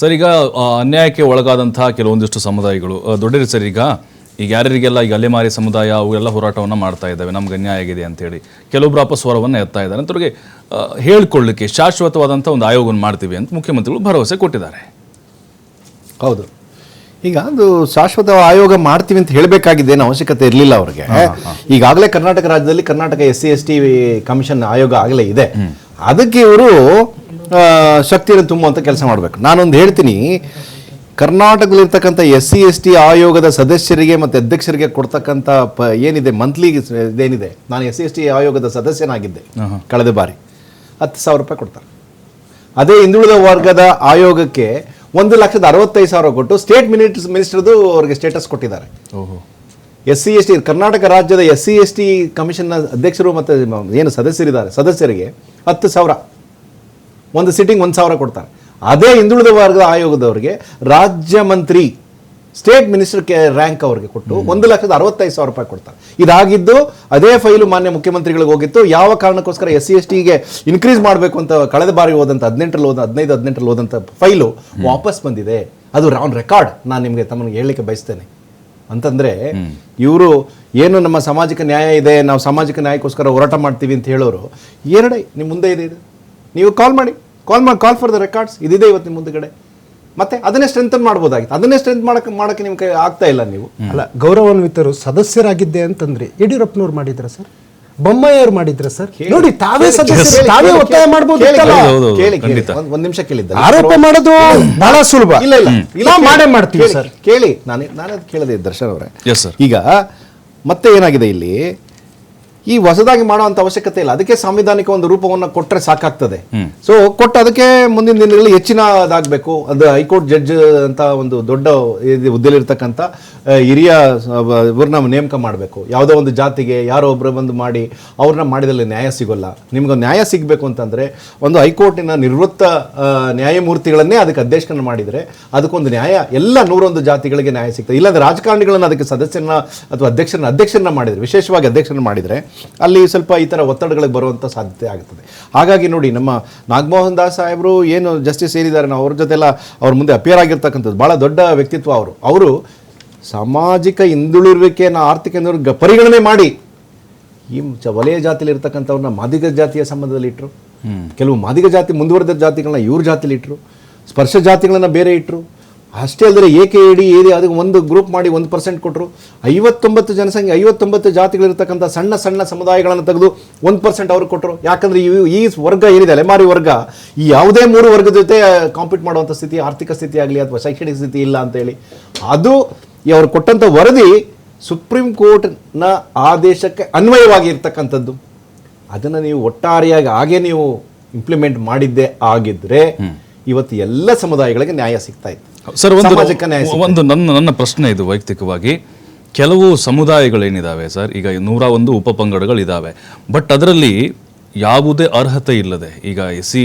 Sir ಈಗ ಅನ್ಯಾಯಕ್ಕೆ ಒಳಗಾದಂತಹ ಕೆಲವೊಂದಿಷ್ಟು ಸಮುದಾಯಗಳು ದೊಡ್ಡ ದೊಡ್ಡರಿ ಸರ್ ಈಗ ಈಗ ಯಾರ್ಯಾರಿಗೆಲ್ಲ ಈಗ ಅಲೆಮಾರಿ ಸಮುದಾಯ ಅವೆಲ್ಲ ಹೋರಾಟವನ್ನು ಮಾಡ್ತಾ ಇದ್ದಾವೆ ನಮ್ಗೆ ಅನ್ಯಾಯ ಆಗಿದೆ ಅಂತೇಳಿ ಕೆಲವೊಬ್ಬರು ಅಪಸ್ವರವನ್ನು ಎತ್ತಾ ಇದ್ದಾರೆ. ಅಂತವ್ರಿಗೆ ಹೇಳ್ಕೊಳ್ಳಿಕ್ಕೆ ಶಾಶ್ವತವಾದಂಥ ಒಂದು ಆಯೋಗವನ್ನು ಮಾಡ್ತೀವಿ ಅಂತ ಮುಖ್ಯಮಂತ್ರಿಗಳು ಭರವಸೆ ಕೊಟ್ಟಿದ್ದಾರೆ. ಹೌದು. ಈಗ ಅದು ಶಾಶ್ವತ ಆಯೋಗ ಮಾಡ್ತೀವಿ ಅಂತ ಹೇಳಬೇಕಾಗಿದೆ ಏನು ಅವಶ್ಯಕತೆ ಇರಲಿಲ್ಲ ಅವ್ರಿಗೆ. ಈಗಾಗಲೇ ಕರ್ನಾಟಕ ರಾಜ್ಯದಲ್ಲಿ Karnataka S C S T commission ಆಯೋಗ ಆಗಲೇ ಇದೆ. ಅದಕ್ಕೆ ಇವರು ಶಕ್ತಿಯನ್ನು ತುಂಬುವಂಥ ಕೆಲಸ ಮಾಡಬೇಕು. ನಾನೊಂದು ಹೇಳ್ತೀನಿ ಕರ್ನಾಟಕದಲ್ಲಿರ್ತಕ್ಕಂಥ ಎಸ್ ಸಿ ಎಸ್ ಟಿ ಆಯೋಗದ ಸದಸ್ಯರಿಗೆ ಮತ್ತು ಅಧ್ಯಕ್ಷರಿಗೆ ಕೊಡ್ತಕ್ಕಂಥ ಪ ಏನಿದೆ ಮಂತ್ಲಿ ಇದೇನಿದೆ? ನಾನು ಎಸ್ ಸಿ ಎಸ್ ಟಿ ಆಯೋಗದ ಸದಸ್ಯನಾಗಿದ್ದೆ ಕಳೆದ ಬಾರಿ. ಹತ್ತು ಸಾವಿರ ರೂಪಾಯಿ ಕೊಡ್ತಾರೆ. ಅದೇ ಹಿಂದುಳಿದ ವರ್ಗದ ಆಯೋಗಕ್ಕೆ ಒಂದು ಲಕ್ಷದ ಅರವತ್ತೈದು ಸಾವಿರ ಕೊಟ್ಟು ಸ್ಟೇಟ್ ಮಿನಿಸ್ಟರ್ ಮಿನಿಸ್ಟರ್ದು ಅವರಿಗೆ ಸ್ಟೇಟಸ್ ಕೊಟ್ಟಿದ್ದಾರೆ. ಓಹೋ. S C S T Karnataka ರಾಜ್ಯದ ಎಸ್ ಸಿ ಎಸ್ ಟಿ ಕಮಿಷನ್ನ ಅಧ್ಯಕ್ಷರು ಮತ್ತು ಏನು ಸದಸ್ಯರಿದ್ದಾರೆ? ಸದಸ್ಯರಿಗೆ ಹತ್ತು ಸಾವಿರ. ಒಂದು ಸಿಟ್ಟಿಂಗ್ ಒಂದು ಸಾವಿರ ಕೊಡ್ತಾರೆ. ಅದೇ ಹಿಂದುಳಿದ ವರ್ಗದ ಆಯೋಗದವರಿಗೆ ರಾಜ್ಯ ಮಂತ್ರಿ ಸ್ಟೇಟ್ ಮಿನಿಸ್ಟರ್ ಕೆ ರ್ಯಾಂಕ್ ಅವರಿಗೆ ಕೊಟ್ಟು ಒಂದು ಲಕ್ಷದ ಅರವತ್ತೈದು ಸಾವಿರ ರೂಪಾಯಿ ಕೊಡ್ತಾರೆ. ಇದಾಗಿದ್ದು ಅದೇ ಫೈಲು ಮಾನ್ಯ ಮುಖ್ಯಮಂತ್ರಿಗಳಿಗೆ ಹೋಗಿತ್ತು. ಯಾವ ಕಾರಣಕ್ಕೋಸ್ಕರ ಎಸ್ ಸಿ ಎಸ್ ಟಿಗೆ ಇನ್ಕ್ರೀಸ್ ಮಾಡಬೇಕು ಅಂತ ಕಳೆದ ಬಾರಿ ಹೋದಂಥ ಹದಿನೆಂಟರಲ್ಲಿ ಹೋದ ಹದಿನೈದು ಹದಿನೆಂಟರಲ್ಲಿ ಹೋದಂಥ ಫೈಲು ವಾಪಸ್ ಬಂದಿದೆ. ಅದು ಆನ್ ರೆಕಾರ್ಡ್ ನಾನು ನಿಮಗೆ ತಮ್ಮನಿಗೆ ಹೇಳಲಿಕ್ಕೆ ಬಯಸ್ತೇನೆ. ಅಂತಂದ್ರೆ ಇವರು ಏನು ನಮ್ಮ ಸಾಮಾಜಿಕ ನ್ಯಾಯ ಇದೆ ನಾವು ಸಾಮಾಜಿಕ ನ್ಯಾಯಕ್ಕೋಸ್ಕರ ಹೋರಾಟ ಮಾಡ್ತೀವಿ ಅಂತ ಹೇಳೋರು ಎರಡೇ ನಿಮ್ಮ ಮುಂದೆ ಇದೆ ಇದು. ನೀವು ಕಾಲ್ ಮಾಡಿ ಕಾಲ್ ಮಾಡಿ ಕಾಲ್ ಫಾರ್ ದ ರೆಕಾರ್ಡ್ಸ್ ಇದಿದೆ ಇವತ್ತು ನಿಮ್ಮ ಮುಂದಗಡೆ. ಮತ್ತೆ ಅದನ್ನೇ ಸ್ಟ್ರೆಂಥನ್ ಮಾಡ್ಬೋದಾಗಿತ್ತು. ಅದನ್ನೇ ಸ್ಟ್ರೆಂತ್ ಮಾಡಕ್ಕೆ ಮಾಡಕ್ಕೆ ನಿಮ್ಗೆ ಆಗ್ತಾ ಇಲ್ಲ ನೀವು. ಅಲ್ಲ ಗೌರವಾನ್ವಿತರು ಸದಸ್ಯರಾಗಿದ್ದೆ ಅಂತಂದ್ರೆ ಯಡಿಯೂರಪ್ಪನವ್ರು ಮಾಡಿದ್ರ ಸರ್? ಬೊಮ್ಮಾಯಿಯವ್ರು ಮಾಡಿದ್ರ ಸರ್? ನೋಡಿ ತಾವೇ ಸದಸ್ಯರು ತಾವೇ ಒತ್ತಾಯ ಮಾಡ್ಬೋದು ಮಾಡ್ಬೋದಿತ್ತಲ್ಲ ಹೌದು, ಹೌದು, ಕೇಳಿ, ಕೇಳಿ. ಒಂದ್- ಒಂದ್ ನಿಮಿಷ ಕೇಳಿದ್ದ ಆರೋಪ ಮಾಡೋದು ಬಹಳ ಸುಲಭ. ಇಲ್ಲ ಇಲ್ಲ. ಇಲ್ಲ ನಾವು ಮಾಡೇ ಮಾಡ್ತೀವಿ ಕೇಳಿ, ಸರ್. ಕೇಳಿ. ನಾನು ನಾನು ಅದು ಕೇಳಿದೆ ದರ್ಶನ್ ಅವರೇ. Yes, sir. ಈಗ ಮತ್ತೆ ಏನಾಗಿದೆ ಇಲ್ಲಿ? ಈ ಹೊಸದಾಗಿ ಮಾಡುವಂತ ಅವಶ್ಯಕತೆ ಇಲ್ಲ. ಅದಕ್ಕೆ ಸಾಂವಿಧಾನಿಕ ಒಂದು ರೂಪವನ್ನು ಕೊಟ್ಟರೆ ಸಾಕಾಗ್ತದೆ. ಸೊ ಕೊಟ್ಟು ಅದಕ್ಕೆ ಮುಂದಿನ ದಿನಗಳಲ್ಲಿ ಹೆಚ್ಚಿನದಾಗಬೇಕು ಅದು ಹೈಕೋರ್ಟ್ ಜಡ್ಜ್ ಅಂತ ಒಂದು ದೊಡ್ಡ ಹುದ್ದೆಲಿರ್ತಕ್ಕಂಥ ಹಿರಿಯ ಇವ್ರನ್ನ ನೇಮಕ ಮಾಡಬೇಕು. ಯಾವುದೋ ಒಂದು ಜಾತಿಗೆ ಯಾರೋ ಒಬ್ಬರು ಬಂದು ಮಾಡಿ ಅವ್ರನ್ನ ಮಾಡಿದಲ್ಲಿ ನ್ಯಾಯ ಸಿಗೋಲ್ಲ. ನಿಮ್ಗೆ ನ್ಯಾಯ ಸಿಗಬೇಕು ಅಂತಂದ್ರೆ ಒಂದು ಹೈಕೋರ್ಟಿನ ನಿವೃತ್ತ ನ್ಯಾಯಮೂರ್ತಿಗಳನ್ನೇ ಅದಕ್ಕೆ ಅಧ್ಯಕ್ಷನ ಮಾಡಿದರೆ ಅದಕ್ಕೊಂದು ನ್ಯಾಯ ಎಲ್ಲ ನೂರೊಂದು ಜಾತಿಗಳಿಗೆ ನ್ಯಾಯ ಸಿಗ್ತದೆ. ಇಲ್ಲಾಂದ್ರೆ ರಾಜಕಾರಣಿಗಳನ್ನ ಅದಕ್ಕೆ ಸದಸ್ಯನ ಅಥವಾ ಅಧ್ಯಕ್ಷನ ಅಧ್ಯಕ್ಷರನ್ನ ಮಾಡಿದರೆ ವಿಶೇಷವಾಗಿ ಅಧ್ಯಕ್ಷರನ್ನ ಮಾಡಿದರೆ ಅಲ್ಲಿ ಸ್ವಲ್ಪ ಈ ಥರ ಒತ್ತಡಗಳಿಗೆ ಬರುವಂಥ ಸಾಧ್ಯತೆ ಆಗುತ್ತದೆ. ಹಾಗಾಗಿ ನೋಡಿ ನಮ್ಮ ನಾಗಮೋಹನ್ ದಾಸ್ ಸಾಹೇಬರು ಏನು ಜಸ್ಟಿಸ್ ಏನಿದ್ದಾರೆ ನಾವು ಅವ್ರ ಜೊತೆಲ್ಲ ಅವ್ರ ಮುಂದೆ ಅಪಿಯರ್ ಆಗಿರ್ತಕ್ಕಂಥದ್ದು. ಭಾಳ ದೊಡ್ಡ ವ್ಯಕ್ತಿತ್ವ ಅವರು. ಅವರು ಸಾಮಾಜಿಕ ಹಿಂದುಳಿರುವಿಕೆಯನ್ನು ಆರ್ಥಿಕ ಹಿಂದುಳಿದ ಪರಿಗಣನೆ ಮಾಡಿ ಈ ಚ- ವಲಯ ಜಾತಿಲಿ ಇರ್ತಕ್ಕಂಥವ್ರನ್ನ ಮಾದಿಗ ಜಾತಿಯ ಸಂಬಂಧದಲ್ಲಿ ಇಟ್ಟರು ಕೆಲವು ಮಾದಿಗ ಜಾತಿ ಮುಂದುವರೆದ ಜಾತಿಗಳನ್ನ ಇವ್ರ ಜಾತಿಲಿ ಇಟ್ಟರು ಸ್ಪರ್ಶ ಜಾತಿಗಳನ್ನ ಬೇರೆ ಇಟ್ಟರು ಅಷ್ಟೇ ಅಲ್ಲದೆ ಏಕೆ ಇಡಿ ಏರಿ ಅದಕ್ಕೆ ಒಂದು ಗ್ರೂಪ್ ಮಾಡಿ ಒಂದು ಪರ್ಸೆಂಟ್ ಕೊಟ್ಟರು ಐವತ್ತೊಂಬತ್ತು ಜನಸಂಖ್ಯೆ, ಐವತ್ತೊಂಬತ್ತು ಜಾತಿಗಳಿರ್ತಕ್ಕಂಥ ಸಣ್ಣ ಸಣ್ಣ ಸಮುದಾಯಗಳನ್ನು ತೆಗೆದು ಒಂದು ಪರ್ಸೆಂಟ್ ಅವ್ರಿಗೆ ಕೊಟ್ಟರು ಯಾಕಂದರೆ ಇವು ಈ ವರ್ಗ ಏನಿದೆ, ಅಲೆಮಾರಿ ವರ್ಗ, ಈ ಯಾವುದೇ ಮೂರು ವರ್ಗದ ಜೊತೆ ಕಾಂಪೀಟ್ ಮಾಡುವಂಥ ಸ್ಥಿತಿ, ಆರ್ಥಿಕ ಸ್ಥಿತಿ ಆಗಲಿ ಅಥವಾ ಶೈಕ್ಷಣಿಕ ಸ್ಥಿತಿ ಇಲ್ಲ ಅಂತೇಳಿ ಅದು ಈ ಅವ್ರು ಕೊಟ್ಟಂಥ ವರದಿ ಸುಪ್ರೀಂ ಕೋರ್ಟ್ನ ಆದೇಶಕ್ಕೆ ಅನ್ವಯವಾಗಿ ಇರ್ತಕ್ಕಂಥದ್ದು ಅದನ್ನು ನೀವು ಒಟ್ಟಾರೆಯಾಗಿ ಹಾಗೆ ನೀವು ಇಂಪ್ಲಿಮೆಂಟ್ ಮಾಡಿದ್ದೇ ಆಗಿದ್ರೆ ಇವತ್ತು ಎಲ್ಲ ಸಮುದಾಯಗಳಿಗೆ ನ್ಯಾಯ ಸಿಗ್ತಾ ಇತ್ತು. ಸರ್ ಒಂದು ನ್ಯಾಯ ಒಂದು ನನ್ನ ನನ್ನ ಪ್ರಶ್ನೆ ಇದು ವೈಯಕ್ತಿಕವಾಗಿ. ಕೆಲವು ಸಮುದಾಯಗಳೇನಿದ್ದಾವೆ ಸರ್ ಈಗ ನೂರ ಒಂದು ಉಪಪಂಗಡಗಳಿದ್ದಾವೆ ಬಟ್ ಅದರಲ್ಲಿ ಯಾವುದೇ ಅರ್ಹತೆ ಇಲ್ಲದೆ ಈಗ ಸಿ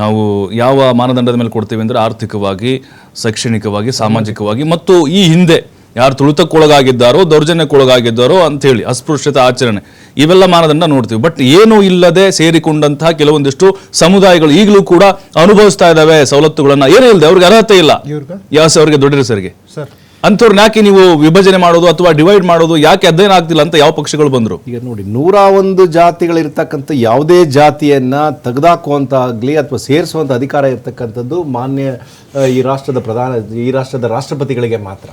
ನಾವು ಯಾವ ಮಾನದಂಡದ ಮೇಲೆ ಕೊಡ್ತೀವಿ ಅಂದರೆ ಆರ್ಥಿಕವಾಗಿ ಶೈಕ್ಷಣಿಕವಾಗಿ ಸಾಮಾಜಿಕವಾಗಿ ಮತ್ತು ಈ ಹಿಂದೆ ಯಾರು ತುಳಿತಕ್ಕೊಳಗಾಗಿದ್ದಾರೋ ದೌರ್ಜನ್ಯಕ್ಕೊಳಗಾಗಿದ್ದಾರೋ ಅಂತೇಳಿ ಅಸ್ಪೃಶ್ಯತೆ ಆಚರಣೆ. ಇವೆಲ್ಲ ಮಾನದಂಡ ನೋಡ್ತೀವಿ. ಬಟ್ ಏನೂ ಇಲ್ಲದೆ ಸೇರಿಕೊಂಡಂತಹ ಕೆಲವೊಂದಿಷ್ಟು ಸಮುದಾಯಗಳು ಈಗಲೂ ಕೂಡ ಅನುಭವಿಸ್ತಾ ಇದ್ದಾವೆ ಸವಲತ್ತುಗಳನ್ನ. ಏನೂ ಇಲ್ಲದೆ ಅವ್ರಿಗೆ ಅರ್ಹತೆ ಇಲ್ಲ. ಯಾಸ ಯಾಸ್ ಅವರಿಗೆ ದೊಡ್ಡ ಸರಿಗೆ. ಸರ್. ಅಂಥವ್ರನ್ನ ಯಾಕೆ ನೀವು ವಿಭಜನೆ ಮಾಡೋದು ಅಥವಾ ಡಿವೈಡ್ ಮಾಡೋದು ಯಾಕೆ ಅಧ್ಯಯನ ಆಗ್ತಿಲ್ಲ ಅಂತ ಯಾವ ಪಕ್ಷಗಳು ಬಂದರು? ಈಗ ನೋಡಿ ನೂರ ಒಂದು ಜಾತಿಗಳಿರ್ತಕ್ಕಂಥ ಯಾವುದೇ ಜಾತಿಯನ್ನ ತೆಗೆದಾಕುವಂತಾಗಲಿ ಅಥವಾ ಸೇರಿಸುವಂಥ ಅಧಿಕಾರ ಇರ್ತಕ್ಕಂಥದ್ದು ಮಾನ್ಯ ಈ ರಾಷ್ಟ್ರದ ಪ್ರಧಾನ ಈ ರಾಷ್ಟ್ರದ ರಾಷ್ಟ್ರಪತಿಗಳಿಗೆ ಮಾತ್ರ.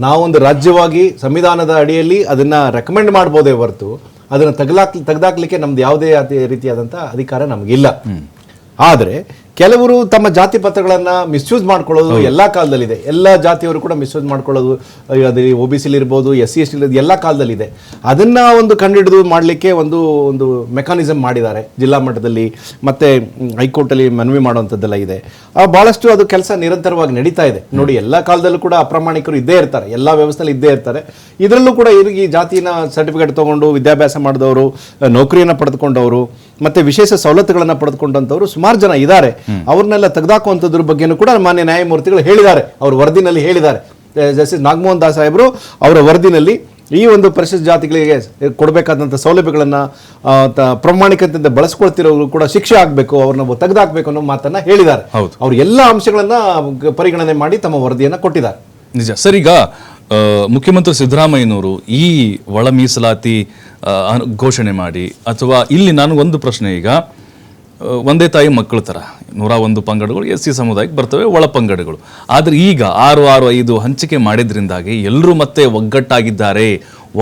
ನಾವೊಂದು ರಾಜ್ಯವಾಗಿ ಸಂವಿಧಾನದ ಅಡಿಯಲ್ಲಿ ಅದನ್ನು ರೆಕಮೆಂಡ್ ಮಾಡ್ಬೋದೇ ಹೊರತು ಅದನ್ನು ತೆಗ್ದಾಕ್ ತೆಗೆದಾಕ್ಲಿಕ್ಕೆ ನಮ್ದು ಯಾವುದೇ ರೀತಿಯಾದಂಥ ಅಧಿಕಾರ ನಮಗಿಲ್ಲ. ಆದರೆ ಕೆಲವರು ತಮ್ಮ ಜಾತಿ ಪತ್ರಗಳನ್ನ ಮಿಸ್ಯೂಸ್ ಮಾಡ್ಕೊಳ್ಳೋದು ಎಲ್ಲಾ ಕಾಲದಲ್ಲಿದೆ. ಎಲ್ಲ ಜಾತಿಯವರು ಕೂಡ ಮಿಸ್ಯೂಸ್ ಮಾಡ್ಕೊಳ್ಳೋದು ಅದು ಒ ಬಿ ಸಿಲಿ ಇರ್ಬೋದು ಎಸ್ ಸಿ ಎಸ್ ಎಲ್ಲ ಕಾಲದಲ್ಲಿದೆ. ಅದನ್ನ ಒಂದು ಕಂಡುಹಿಡಿದು ಮಾಡಲಿಕ್ಕೆ ಒಂದು ಒಂದು ಮೆಕಾನಿಸಮ್ ಮಾಡಿದ್ದಾರೆ ಜಿಲ್ಲಾ ಮಟ್ಟದಲ್ಲಿ. ಮತ್ತೆ ಹೈಕೋರ್ಟ್ ಹೈಕೋರ್ಟಲ್ಲಿ ಮನವಿ ಮಾಡುವಂಥದ್ದೆಲ್ಲ ಇದೆ. ಬಹಳಷ್ಟು ಅದು ಕೆಲಸ ನಿರಂತರವಾಗಿ ನಡೀತಾ ಇದೆ. ನೋಡಿ ಎಲ್ಲ ಕಾಲದಲ್ಲೂ ಕೂಡ ಅಪ್ರಾಮಾಣಿಕರು ಇದ್ದೇ ಇರ್ತಾರೆ. ಎಲ್ಲ ವ್ಯವಸ್ಥೆಯಲ್ಲಿ ಇದ್ದೇ ಇರ್ತಾರೆ. ಇದರಲ್ಲೂ ಕೂಡ ಇವ್ರಿಗೆ ಈ ಜಾತಿನ ಸರ್ಟಿಫಿಕೇಟ್ ತಗೊಂಡು ವಿದ್ಯಾಭ್ಯಾಸ ಮಾಡಿದವರು ನೌಕರಿಯನ್ನು ಪಡೆದುಕೊಂಡವರು ಮತ್ತೆ ವಿಶೇಷ ಸವಲತ್ತುಗಳನ್ನು ಪಡೆದುಕೊಂಡಂಥವ್ರು ಸುಮಾರು ಜನ ಇದ್ದಾರೆ. ಅವ್ರನ್ನೆಲ್ಲ ತೆಗೆದಾಕುವಂಥದ್ರ ಬಗ್ಗೆನೂ ಕೂಡ ಮಾನ್ಯ ನ್ಯಾಯಮೂರ್ತಿಗಳು ಹೇಳಿದ್ದಾರೆ. ಅವ್ರ ವರದಿನಲ್ಲಿ ಹೇಳಿದ್ದಾರೆ. ಜಸ್ಟಿಸ್ ನಾಗಮೋಹನ್ ದಾಸ್ ಸಾಹೇಬರು ಅವರ ವರದಿನಲ್ಲಿ ಈ ಒಂದು ಪರಿಶಿಷ್ಟ ಜಾತಿಗಳಿಗೆ ಕೊಡಬೇಕಾದಂಥ ಸೌಲಭ್ಯಗಳನ್ನು ಪ್ರಾಮಾಣಿಕತೆಯಿಂದ ಬಳಸ್ಕೊಳ್ತಿರೋರು ಕೂಡ ಶಿಕ್ಷೆ ಆಗಬೇಕು ಅವ್ರನ್ನ ತೆಗೆದಾಕಬೇಕು ಅನ್ನೋ ಮಾತನ್ನು ಹೇಳಿದ್ದಾರೆ. ಹೌದು. ಅವ್ರು ಎಲ್ಲ ಅಂಶಗಳನ್ನು ಪರಿಗಣನೆ ಮಾಡಿ ತಮ್ಮ ವರದಿಯನ್ನು ಕೊಟ್ಟಿದ್ದಾರೆ. ನಿಜ. ಸರ್ ಈಗ ಮುಖ್ಯಮಂತ್ರಿ ಸಿದ್ದರಾಮಯ್ಯನವರು ಈ ಒಳ ಮೀಸಲಾತಿ ಘೋಷಣೆ ಮಾಡಿ ಅಥವಾ ಇಲ್ಲಿ ನಾನು ಒಂದು ಪ್ರಶ್ನೆ ಈಗ ಒಂದೇ ತಾಯಿ ಮಕ್ಕಳ ಥರ ನೂರ ಒಂದು ಪಂಗಡಗಳು ಎಸ್ ಸಿ ಸಮುದಾಯಕ್ಕೆ ಬರ್ತವೆ ಒಳ ಪಂಗಡಗಳು. ಆದರೆ ಈಗ ಆರು ಆರು ಐದು ಹಂಚಿಕೆ ಮಾಡಿದ್ರಿಂದಾಗಿ ಎಲ್ಲರೂ ಮತ್ತೆ ಒಗ್ಗಟ್ಟಾಗಿದ್ದಾರೆ.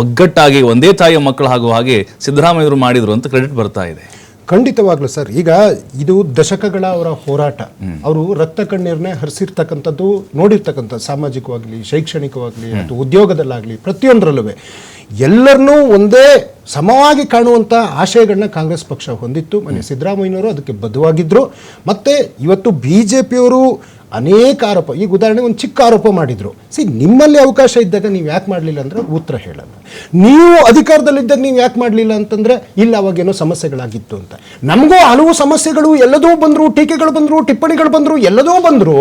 ಒಗ್ಗಟ್ಟಾಗಿ ಒಂದೇ ತಾಯಿಯ ಮಕ್ಕಳು ಹಾಗೂ ಹಾಗೆ ಸಿದ್ದರಾಮಯ್ಯರು ಮಾಡಿದ್ರು ಅಂತ ಕ್ರೆಡಿಟ್ ಬರ್ತಾ ಇದೆ. ಖಂಡಿತವಾಗ್ಲೂ ಸರ್ ಈಗ ಇದು ದಶಕಗಳ ಅವರ ಹೋರಾಟ. ಅವರು ರಕ್ತ ಕಣ್ಣೀರನ್ನೇ ಹರಿಸಿರ್ತಕ್ಕಂಥದ್ದು ನೋಡಿರ್ತಕ್ಕಂಥ ಸಾಮಾಜಿಕವಾಗಲಿ ಶೈಕ್ಷಣಿಕವಾಗಲಿ ಅಥವಾ ಉದ್ಯೋಗದಲ್ಲಾಗಲಿ ಪ್ರತಿಯೊಂದರಲ್ಲೂ ಎಲ್ಲರನ್ನೂ ಒಂದೇ ಸಮವಾಗಿ ಕಾಣುವಂಥ ಆಶಯಗಳನ್ನ ಕಾಂಗ್ರೆಸ್ ಪಕ್ಷ ಹೊಂದಿತ್ತು. ಮನೆ ಸಿದ್ದರಾಮಯ್ಯನವರು ಅದಕ್ಕೆ ಬದ್ಧವಾಗಿದ್ದರು ಮತ್ತು ಇವತ್ತು ಬಿ ಜೆ ಪಿಯವರು ಅನೇಕ ಆರೋಪ. ಈಗ ಉದಾಹರಣೆ ಒಂದು ಚಿಕ್ಕ ಆರೋಪ ಮಾಡಿದ್ರು. ಸಿ ನಿಮ್ಮಲ್ಲಿ ಅವಕಾಶ ಇದ್ದಾಗ ನೀವು ಯಾಕೆ ಮಾಡಲಿಲ್ಲ ಅಂದರೆ ಉತ್ತರ ಹೇಳಲ್ಲ ನೀವು ಅಧಿಕಾರದಲ್ಲಿದ್ದಾಗ ನೀವು ಯಾಕೆ ಮಾಡಲಿಲ್ಲ ಅಂತಂದರೆ, ಇಲ್ಲ ಅವಾಗೇನೋ ಸಮಸ್ಯೆಗಳಾಗಿತ್ತು ಅಂತ. ನಮಗೂ ಹಲವು ಸಮಸ್ಯೆಗಳು ಎಲ್ಲದೂ ಬಂದರು, ಟೀಕೆಗಳು ಬಂದರು, ಟಿಪ್ಪಣಿಗಳು ಬಂದರು, ಎಲ್ಲದೂ ಬಂದರು.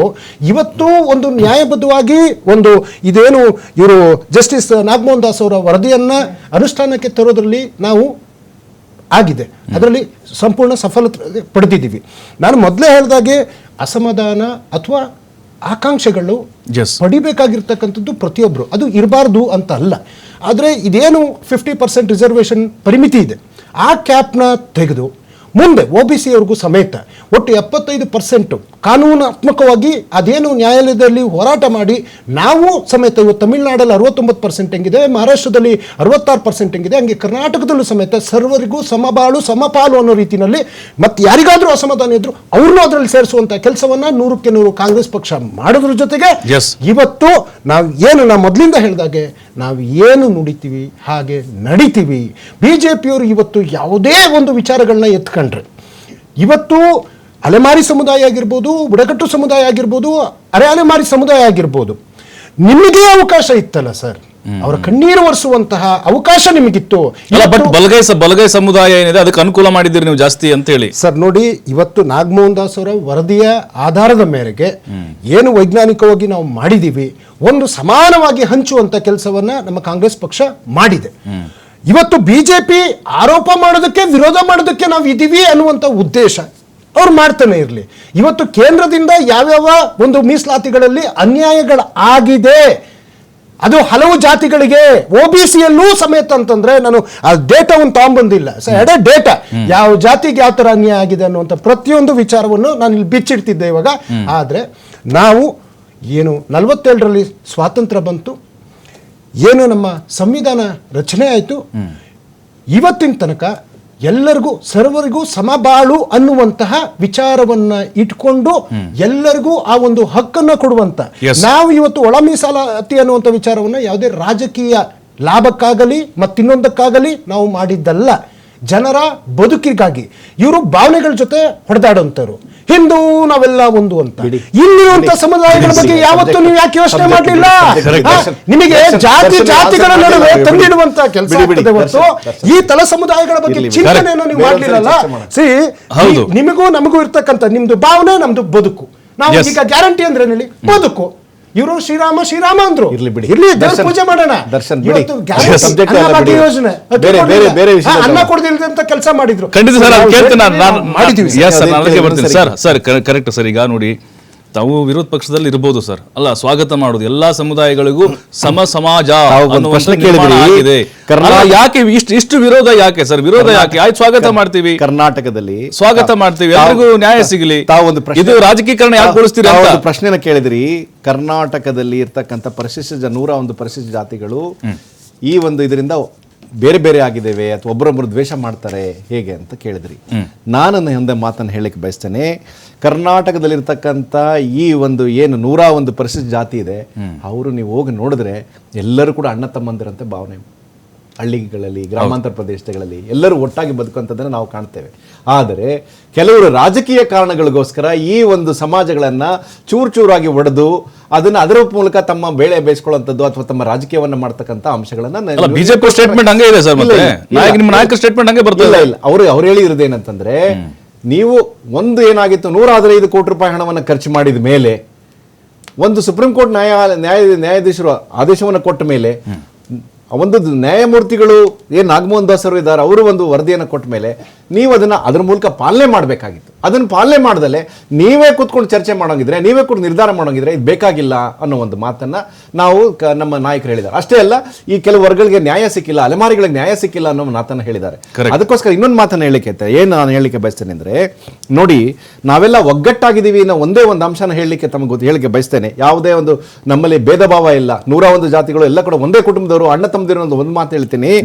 ಇವತ್ತು ಒಂದು ನ್ಯಾಯಬದ್ಧವಾಗಿ ಒಂದು ಇದೇನು ಇವರು ಜಸ್ಟಿಸ್ ನಾಗಮೋಹನ್ ದಾಸ್ ಅವರ ವರದಿಯನ್ನು ಅನುಷ್ಠಾನಕ್ಕೆ ತರೋದ್ರಲ್ಲಿ ನಾವು ಆಗಿದೆ. ಅದರಲ್ಲಿ ಸಂಪೂರ್ಣ ಸಫಲತೆ ಪಡೆದಿದ್ದೀವಿ. ನಾನು ಮೊದಲೇ ಹೇಳಿದಾಗೆ ಅಸಮಾಧಾನ ಅಥವಾ ಆಕಾಂಕ್ಷೆಗಳು. ಪಡಿಬೇಕಾಗಿರ್ತಕ್ಕಂಥದ್ದು ಪ್ರತಿಯೊಬ್ಬರು ಅದು ಇರಬಾರ್ದು ಅಂತ ಅಲ್ಲ ಆದರೆ ಇದೇನು ಫಿಫ್ಟಿ ಪರ್ಸೆಂಟ್ ರಿಸರ್ವೇಷನ್ ಪರಿಮಿತಿ ಇದೆ. ಆ ಕ್ಯಾಪ್ನ ತೆಗೆದು ಮುಂದೆ ಒ ಬಿ ಸಿ ಅವ್ರಿಗೂ ಸಮೇತ ಒಟ್ಟು ಎಪ್ಪತ್ತೈದು ಪರ್ಸೆಂಟು ಕಾನೂನಾತ್ಮಕವಾಗಿ ಅದೇನು ನ್ಯಾಯಾಲಯದಲ್ಲಿ ಹೋರಾಟ ಮಾಡಿ ನಾವು ಸಮೇತ ಇವತ್ತು ತಮಿಳುನಾಡಲ್ಲಿ ಅರವತ್ತೊಂಬತ್ತು ಪರ್ಸೆಂಟ್ ಹೆಂಗಿದೆ ಮಹಾರಾಷ್ಟ್ರದಲ್ಲಿ ಅರವತ್ತಾರು ಪರ್ಸೆಂಟ್ ಹೆಂಗಿದೆ ಹಂಗೆ ಕರ್ನಾಟಕದಲ್ಲೂ ಸಮೇತ ಸರ್ವರಿಗೂ ಸಮಬಾಳು ಸಮಪಾಲು ಅನ್ನೋ ರೀತಿಯಲ್ಲಿ ಮತ್ತು ಯಾರಿಗಾದರೂ ಅಸಮಾಧಾನ ಇದ್ರು ಅವ್ರನ್ನೂ ಅದರಲ್ಲಿ ಸೇರಿಸುವಂಥ ಕೆಲಸವನ್ನ ನೂರಕ್ಕೆ ನೂರು ಕಾಂಗ್ರೆಸ್ ಪಕ್ಷ ಮಾಡೋದ್ರ ಜೊತೆಗೆ. ಇವತ್ತು ನಾವು ಏನು ನಾವು ಮೊದಲಿಂದ ಹೇಳಿದಾಗೆ ನಾವು ಏನು ನುಡಿತೀವಿ ಹಾಗೆ ನಡಿತೀವಿ ಬಿ ಜೆ ಪಿಯವರು ಇವತ್ತು ಯಾವುದೇ ಒಂದು ವಿಚಾರಗಳನ್ನ ಎತ್ಕೊಂಡ್ರೆ ಇವತ್ತು ಅಲೆಮಾರಿ ಸಮುದಾಯ ಆಗಿರ್ಬೋದು ಬುಡಕಟ್ಟು ಸಮುದಾಯ ಆಗಿರ್ಬೋದು ಅರೆ ಅಲೆಮಾರಿ ಸಮುದಾಯ ಆಗಿರ್ಬೋದು. ನಿಮಗೆ ಅವಕಾಶ ಇತ್ತಲ್ಲ ಸರ್? ಅವರ ಕಣ್ಣೀರು ಒರೆಸುವಂತಹ ಅವಕಾಶ ನಿಮಗಿತ್ತು. ಬಟ್ ಬಲಗೈ ಬಲಗೈ ಸಮುದಾಯ ಏನಿದೆ ಅದಕ್ಕೆ ಅನುಕೂಲ ಮಾಡಿದ್ದೀರಿ ನೀವು ಜಾಸ್ತಿ ಅಂತ ಹೇಳಿ. ಸರ್ ನೋಡಿ ಇವತ್ತು ನಾಗಮೋಹನ್ ದಾಸ್ ಅವರ ವರದಿಯ ಆಧಾರದ ಮೇರೆಗೆ ಏನು ವೈಜ್ಞಾನಿಕವಾಗಿ ನಾವು ಮಾಡಿದೀವಿ ಒಂದು ಸಮಾನವಾಗಿ ಹಂಚುವಂತ ಕೆಲಸವನ್ನ ನಮ್ಮ ಕಾಂಗ್ರೆಸ್ ಪಕ್ಷ ಮಾಡಿದೆ. ಇವತ್ತು ಬಿಜೆಪಿ ಆರೋಪ ಮಾಡೋದಕ್ಕೆ ವಿರೋಧ ಮಾಡೋದಕ್ಕೆ ನಾವು ಇದೀವಿ ಅನ್ನುವಂಥ ಉದ್ದೇಶ. ಅವ್ರು ಮಾಡ್ತಾನೆ ಇರಲಿ. ಇವತ್ತು ಕೇಂದ್ರದಿಂದ ಯಾವ್ಯಾವ ಒಂದು ಮೀಸಲಾತಿಗಳಲ್ಲಿ ಅನ್ಯಾಯಗಳು ಆಗಿದೆ ಅದು ಹಲವು ಜಾತಿಗಳಿಗೆ ಒ ಬಿ ಸಿಯಲ್ಲೂ ಸಮೇತ ಅಂತಂದ್ರೆ ನಾನು ಆ ಡೇಟಾವನ್ನು ತಗೊಂಬಂದಿಲ್ಲ ಸೊ ಎಡೆ ಡೇಟಾ ಯಾವ ಜಾತಿಗೆ ಯಾವ ಥರ ಅನ್ಯಾಯ ಆಗಿದೆ ಅನ್ನುವಂಥ ಪ್ರತಿಯೊಂದು ವಿಚಾರವನ್ನು ನಾನು ಇಲ್ಲಿ ಬಿಚ್ಚಿಡ್ತಿದ್ದೆ ಇವಾಗ. ಆದರೆ ನಾವು ಏನು ನಲವತ್ತೇಳರಲ್ಲಿ ಸ್ವಾತಂತ್ರ್ಯ ಬಂತು ಏನು ನಮ್ಮ ಸಂವಿಧಾನ ರಚನೆ ಆಯಿತು. ಇವತ್ತಿನ ತನಕ ಎಲ್ಲರಿಗೂ ಸರ್ವರಿಗೂ ಸಮಬಾಳು ಅನ್ನುವಂತಹ ವಿಚಾರವನ್ನ ಇಟ್ಕೊಂಡು ಎಲ್ಲರಿಗೂ ಆ ಒಂದು ಹಕ್ಕನ್ನ ಕೊಡುವಂತ. ನಾವು ಇವತ್ತು ಒಳ ಮೀಸಲಾತಿ ಅನ್ನುವಂಥ ವಿಚಾರವನ್ನ ಯಾವುದೇ ರಾಜಕೀಯ ಲಾಭಕ್ಕಾಗಲಿ ಮತ್ತಿನ್ನೊಂದಕ್ಕಾಗಲಿ ನಾವು ಮಾಡಿದ್ದಲ್ಲ. ಜನರ ಬದುಕಿಗಾಗಿ ಇವರು ಭಾವನೆಗಳ ಜೊತೆ ಹೊಡೆದಾಡುವಂತರು ಹಿಂದೂ ನಾವೆಲ್ಲ ಒಂದು ಅಂತ. ಇಲ್ಲಿರುವಂತ ಸಮುದಾಯಗಳ ಬಗ್ಗೆ ಯಾವತ್ತೂ ನೀವು ಯಾಕೆ ಯೋಚನೆ ಮಾಡಲಿಲ್ಲ ನಿಮಗೆ ಜಾತಿ ಜಾತಿಗಳ ನಡುವೆ. ತಂದಿಡುವಂತ ಕೆಲಸ. ಹೊರತು ಈ ತಲ ಸಮುದಾಯಗಳ ಬಗ್ಗೆ. ಚಿಂತನೆಯನ್ನು ನೀವು ಮಾಡ್ಲಿಲ್ಲಲ್ಲ ಮಾಡೋಣ. ಸಿ. ನಿಮಗೂ ನಮಗೂ ಇರ್ತಕ್ಕಂಥ ನಿಮ್ದು ಭಾವನೆ ನಮ್ದು ಬದುಕು ನಾವು. ಈಗ ಗ್ಯಾರಂಟಿ ಅಂದ್ರೆ ಹೇಳಿ ಬದುಕು ಇವರು ಶ್ರೀರಾಮ ಶ್ರೀರಾಮ ಅಂದ್ರು. ಇರ್ಲಿ ಬಿಡಿ. ಇರ್ಲಿ ದೇವ್ರ ದರ್ಶನ್- ಪೂಜೆ ಮಾಡೋಣ. ದರ್ಶನ್ ಬಿಡಿ. ಯೋಜನೆ. ಬೇರೆ- ಬೇರೆ- ಬೇರೆ ವಿಷಯ ಅನ್ನ ತಗೊಂಡು. ಕೊಡ್ದಿಲ್ಲ ಅಂತ ಕೆಲಸ ಮಾಡಿದ್ರು. ಖಂಡಿತ ಸರ್ ಕೇಳ್ತೀನಿ ನಾನು. Yes sir. ನನಗೆ ನಾನು ಬರ್ತೀನಿ. ಸರ್. ಸರ್ ಕರೆಕ್ಟ್ ಸರ್ ಈಗ ನೋಡಿ. ತಾವು ವಿರೋಧ ಪಕ್ಷದಲ್ಲಿ ಇರ್ಬೋದು ಸರ್ ಅಲ್ಲ ಸ್ವಾಗತ ಮಾಡೋದು ಎಲ್ಲಾ ಸಮುದಾಯಗಳಿಗೂ ಸಮ ಸಮಾಜ ಒಂದು ಅನ್ನುವಂಥ ಪ್ರಶ್ನೆ ನಿರ್ಮಾಣ ಆಗಿದೆ. ಅಲ್ಲ, ಯಾಕೆ ಇಷ್ಟು ಇಷ್ಟು ವಿರೋಧ ಯಾಕೆ ಸರ್ ವಿರೋಧ ಯಾಕೆ? ಆಯ್ತು ಸ್ವಾಗತ ಮಾಡ್ತೀವಿ. ಕರ್ನಾಟಕದಲ್ಲಿ ಸ್ವಾಗತ ಮಾಡ್ತೀವಿ. ಎಲ್ಲರಿಗೂ ಎಲ್ರಿಗೂ ನ್ಯಾಯ ಸಿಗಲಿ. ತಾವು ಒಂದು ಪ್ರಶ್ನೆ ಇದು ರಾಜಕೀಕರಣ ಯಾಕೆ ಕೊಡಿಸ್ತೀರಿ ಅಂತ? ಪ್ರಶ್ನೆನ ಕೇಳಿದ್ರಿ. ಕರ್ನಾಟಕದಲ್ಲಿ ಇರ್ತಕ್ಕಂಥ ಪರಿಶಿಷ್ಟ ಜ ನೂರ ಒಂದು ಪರಿಶಿಷ್ಟ ಜಾತಿಗಳು ಈ ಒಂದು ಇದರಿಂದ ಬೇರೆ ಬೇರೆ ಆಗಿದ್ದೇವೆ ಅಥವಾ ಒಬ್ಬರೊಬ್ಬರು ದ್ವೇಷ ಮಾಡ್ತಾರೆ ಹೇಗೆ ಅಂತ ಕೇಳಿದ್ರಿ. ನಾನು ನನ್ನ ಒಂದೇ ಮಾತನ್ನು ಹೇಳಕ್ಕೆ ಬಯಸ್ತೇನೆ. ಕರ್ನಾಟಕದಲ್ಲಿರ್ತಕ್ಕಂಥ ಈ ಒಂದು ಏನು ನೂರ ಒಂದು ಪರಿಶಿಷ್ಟ ಜಾತಿ ಇದೆ. ಅವರು ನೀವು ಹೋಗಿ ನೋಡಿದ್ರೆ ಎಲ್ಲರೂ ಕೂಡ ಅಣ್ಣ ತಮ್ಮಂದಿರಂತೆ ಭಾವನೆ. ಹಳ್ಳಿಗಳಲ್ಲಿ ಗ್ರಾಮಾಂತರ ಪ್ರದೇಶಗಳಲ್ಲಿ ಎಲ್ಲರೂ ಒಟ್ಟಾಗಿ ಬದುಕುವಂಥದ್ದನ್ನು ನಾವು ಕಾಣ್ತೇವೆ. ಆದರೆ ಕೆಲವರು ರಾಜಕೀಯ ಕಾರಣಗಳಿಗೋಸ್ಕರ ಈ ಒಂದು ಸಮಾಜಗಳನ್ನು ಚೂರು ಚೂರಾಗಿ ಒಡೆದು ಅದನ್ನ ಅದರ ಮೂಲಕ ತಮ್ಮ ಬೇಳೆ ಬೇಯಿಸ್ಕೊಳ್ಳುವಂಥದ್ದು ಅಥವಾ ತಮ್ಮ ರಾಜಕೀಯವನ್ನ ಮಾಡ್ತಕ್ಕಂಥ ಅಂಶಗಳನ್ನ ನಾನು- ಬಿಜೆಪಿ ಸ್ಟೇಟ್ಮೆಂಟ್ ಹಂಗೆ ಇದೆ ಸರ್ ನಿಮ್ಮ. ನಾಯಕ ಸ್ಟೇಟ್ಮೆಂಟ್ ಹಂಗೆ ಬರ್ತದೆ. ಇಲ್ಲ ಅವರು ಅವ್ರು ಹೇಳಿರೋದು ಏನಂತಂದ್ರೆ ನೀವು ಒಂದು ಏನಾಗಿತ್ತು ನೂರ ಹದಿನೈದು ಕೋಟಿ ರೂಪಾಯಿ ಹಣವನ್ನು ಖರ್ಚು ಮಾಡಿದ ಮೇಲೆ ಒಂದು ಸುಪ್ರೀಂ ಕೋರ್ಟ್ ನ್ಯಾಯ ನ್ಯಾಯ ನ್ಯಾಯಾಧೀಶರು ಆದೇಶವನ್ನು ಕೊಟ್ಟ ಮೇಲೆ ಒಂದು ನ್ಯಾಯಮೂರ್ತಿಗಳು ಏನು ನಾಗಮೋಹನ್ ದಾಸ್ ಅವರು ಇದ್ದಾರೆ ಅವರು ಒಂದು ವರದಿಯನ್ನು ಕೊಟ್ಟ ಮೇಲೆ ನೀವು ಅದನ್ನ ಅದ್ರ ಮೂಲಕ ಪಾಲನೆ ಮಾಡಬೇಕಾಗಿತ್ತು. ಅದನ್ನು ಪಾಲನೆ ಮಾಡ್ದಲೆ ನೀವೇ ಕೂತ್ಕೊಂಡು ಚರ್ಚೆ ಮಾಡೋಂಗಿದ್ರೆ ನೀವೇ ಕೂಡ ನಿರ್ಧಾರ ಮಾಡೋಂಗಿದ್ರೆ ಇದು ಬೇಕಾಗಿಲ್ಲ ಅನ್ನೋ ಒಂದು ಮಾತನ್ನ ನಾವು ಕ- ನಮ್ಮ ನಾಯಕರು ಹೇಳಿದ್ದಾರೆ. ಅಷ್ಟೇ ಅಲ್ಲ ಈ ಕೆಲವು ವರ್ಗಗಳಿಗೆ ನ್ಯಾಯ ಸಿಕ್ಕಿಲ್ಲ ಅಲೆಮಾರಿಗಳಿಗೆ ನ್ಯಾಯ ಸಿಕ್ಕಿಲ್ಲ ಅನ್ನೋ ಮಾತನ್ನ ಹೇಳಿದ್ದಾರೆ. ಅದಕ್ಕೋಸ್ಕರ ಇನ್ನೊಂದು ಮಾತನ್ನ ಹೇಳಲಿಕ್ಕೆ ಏನು ನಾನು ಹೇಳಲಿಕ್ಕೆ ಬಯಸ್ತೇನೆ ಅಂದರೆ ನೋಡಿ ನಾವೆಲ್ಲ ಒಗ್ಗಟ್ಟಾಗಿದ್ದೀವಿ ಅನ್ನೋ ಒಂದೇ ಒಂದು ಅಂಶನ ಹೇಳಲಿಕ್ಕೆ ತಮಗೆ ಗೊತ್ತು ಹೇಳಿಕೆ ಬಯಸ್ತೇನೆ. ಯಾವುದೇ ಒಂದು ನಮ್ಮಲ್ಲಿ ಭೇದ ಭಾವ ಇಲ್ಲ. ನೂರ ಒಂದು ಜಾತಿಗಳು ಎಲ್ಲ ಕೂಡ ಒಂದೇ ಕುಟುಂಬದವರು ಅಣ್ಣ ತಮ್ಮದಿರೋ ಒಂದು ಮಾತು ಹೇಳ್ತೀನಿ.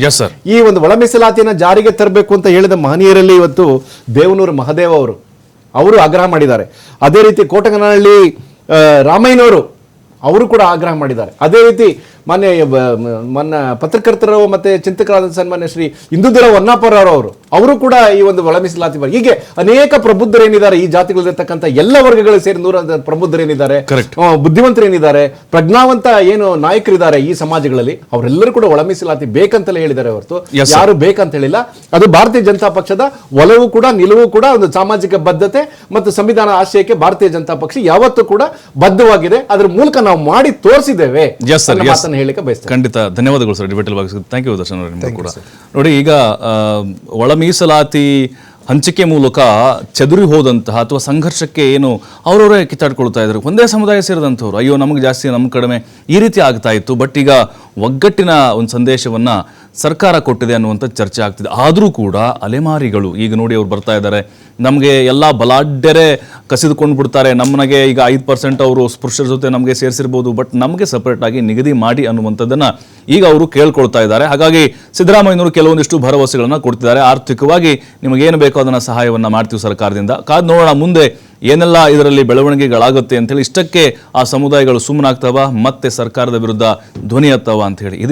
ಈ ಒಂದು ಒಳ ಮೀಸಲಾತಿಯನ್ನು ಜಾರಿಗೆ ತರಬೇಕು ಅಂತ ಹೇಳಿದ ಮಹನೀಯರಲ್ಲಿ ಇವತ್ತು ದೇವನೂರು ಮಹದೇವ ಅವರು ಅವರು ಆಗ್ರಹ ಮಾಡಿದ್ದಾರೆ. ಅದೇ ರೀತಿ ಕೋಟಗನಹಳ್ಳಿ ರಾಮಯ್ಯನವರು, ಅವರು ಕೂಡ ಆಗ್ರಹ ಮಾಡಿದ್ದಾರೆ. ಅದೇ ರೀತಿ ಮಾನ್ಯ ಮನ್ನ ಪತ್ರಕರ್ತರು ಮತ್ತೆ ಚಿಂತಕರಾದ ಸನ್ಮಾನ್ಯ ಶ್ರೀ ಇಂದುಧರ ಹೊನ್ನಾಪರ ಅವರು ಅವರು ಕೂಡ ಈ ಒಂದು ಒಳ ಮೀಸಲಾತಿ ಬಗ್ಗೆ ಹೀಗೆ ಅನೇಕ ಪ್ರಬುದ್ಧರೇನಿದ್ದಾರೆ ಈ ಜಾತಿಗಳಿರ್ತಕ್ಕಂಥ ಎಲ್ಲ ವರ್ಗಗಳು ಸೇರಿ ನೂರ ಪ್ರಬುದ್ಧರೇನಿದ್ದಾರೆ ಬುದ್ಧಿವಂತರೇನಿದ್ದಾರೆ ಪ್ರಜ್ಞಾವಂತ ಏನು ನಾಯಕರಿದ್ದಾರೆ ಈ ಸಮಾಜಗಳಲ್ಲಿ ಅವರೆಲ್ಲರೂ ಕೂಡ ಒಳ ಮೀಸಲಾತಿ ಬೇಕಂತಲೇ ಹೇಳಿದ್ದಾರೆ ಹೊರತು. ಯಾರು ಬೇಕಂತ ಹೇಳಿಲ್ಲ ಅದು ಭಾರತೀಯ ಜನತಾ ಪಕ್ಷದ ಒಲವು ಕೂಡ ನಿಲುವು ಕೂಡ ಒಂದು ಸಾಮಾಜಿಕ ಬದ್ಧತೆ ಮತ್ತು ಸಂವಿಧಾನ ಆಶಯಕ್ಕೆ ಭಾರತೀಯ ಜನತಾ ಪಕ್ಷ ಯಾವತ್ತೂ ಕೂಡ ಬದ್ಧವಾಗಿದೆ. ಅದ್ರ ಮೂಲಕ ನಾವು ಮಾಡಿ ತೋರಿಸಿದ್ದೇವೆ ಮಾತನ್ನ ಹೇಳಿಕೆ ಬಯಸ್ತೇನೆ. ಖಂಡಿತ ಧನ್ಯವಾದಗಳು ಸರ್ ಡಿಬೇಟಲ್ ಭಾಗಿಸ್ ಥ್ಯಾಂಕ್ ಯು ದರ್ಶನ್ ಅವರೇ ನಿಮಗೂ ಕೂಡ. ನೋಡಿ ಈಗ ಒಳ ಮೀಸಲಾತಿ ಹಂಚಿಕೆ ಮೂಲಕ ಚದುರಿ ಹೋದಂತಹ ಅಥವಾ ಸಂಘರ್ಷಕ್ಕೆ ಏನು ಅವರವರೇ ಕಿತ್ತಾಡ್ಕೊಳ್ತಾ ಇದ್ರು ಒಂದೇ ಸಮುದಾಯ ಸೇರಿದಂಥವ್ರು ಅಯ್ಯೋ ನಮಗೆ ಜಾಸ್ತಿ ನಮ್ಮ ಕಡಿಮೆ ಈ ರೀತಿ ಆಗ್ತಾ ಇತ್ತು. ಬಟ್ ಈಗ ಒಗ್ಗಟ್ಟಿನ ಒಂದು ಸಂದೇಶವನ್ನು ಸರ್ಕಾರ ಕೊಟ್ಟಿದೆ ಅನ್ನುವಂಥ ಚರ್ಚೆ ಆಗ್ತಿದೆ. ಆದರೂ ಕೂಡ ಅಲೆಮಾರಿಗಳು, ಈಗ ನೋಡಿ ಅವ್ರು ಬರ್ತಾ ಇದ್ದಾರೆ, ನಮಗೆ ಎಲ್ಲ ಬಲಾಢ್ಯರೇ ಕಸಿದುಕೊಂಡು ಬಿಡ್ತಾರೆ. ನಮ್ಮನೆಗೆ ಈಗ ಐದು ಪರ್ಸೆಂಟ್ ಅವರು ಸ್ಪೃಶ್ಯರ ಜೊತೆ ನಮಗೆ ಸೇರಿಸಿರ್ಬೋದು ಬಟ್ ನಮಗೆ ಸಪ್ರೇಟಾಗಿ ನಿಗದಿ ಮಾಡಿ ಅನ್ನುವಂಥದ್ದನ್ನು ಈಗ ಅವರು ಕೇಳ್ಕೊಳ್ತಾ ಇದ್ದಾರೆ. ಹಾಗಾಗಿ ಸಿದ್ದರಾಮಯ್ಯನವರು ಕೆಲವೊಂದಿಷ್ಟು ಭರವಸೆಗಳನ್ನು ಕೊಡ್ತಿದ್ದಾರೆ. ಆರ್ಥಿಕವಾಗಿ ನಿಮಗೇನು ಬೇಕೋ ಅದನ್ನು ಸಹಾಯವನ್ನು ಮಾಡ್ತೀವಿ ಸರ್ಕಾರದಿಂದ. ಕಾದ್ ನೋಡೋಣ, ಮುಂದೆ ಏನೆಲ್ಲ ಇದರಲ್ಲಿ ಬೆಳವಣಿಗೆಗಳಾಗುತ್ತೆ ಅಂತೇಳಿ ಇಷ್ಟಕ್ಕೆ ಆ ಸಮುದಾಯಗಳು ಸುಮ್ಮನಾಗ್ತಾವ ಮತ್ತೆ ಸರ್ಕಾರದ ವಿರುದ್ಧ ಧ್ವನಿ ಅಂತ ಹೇಳಿ.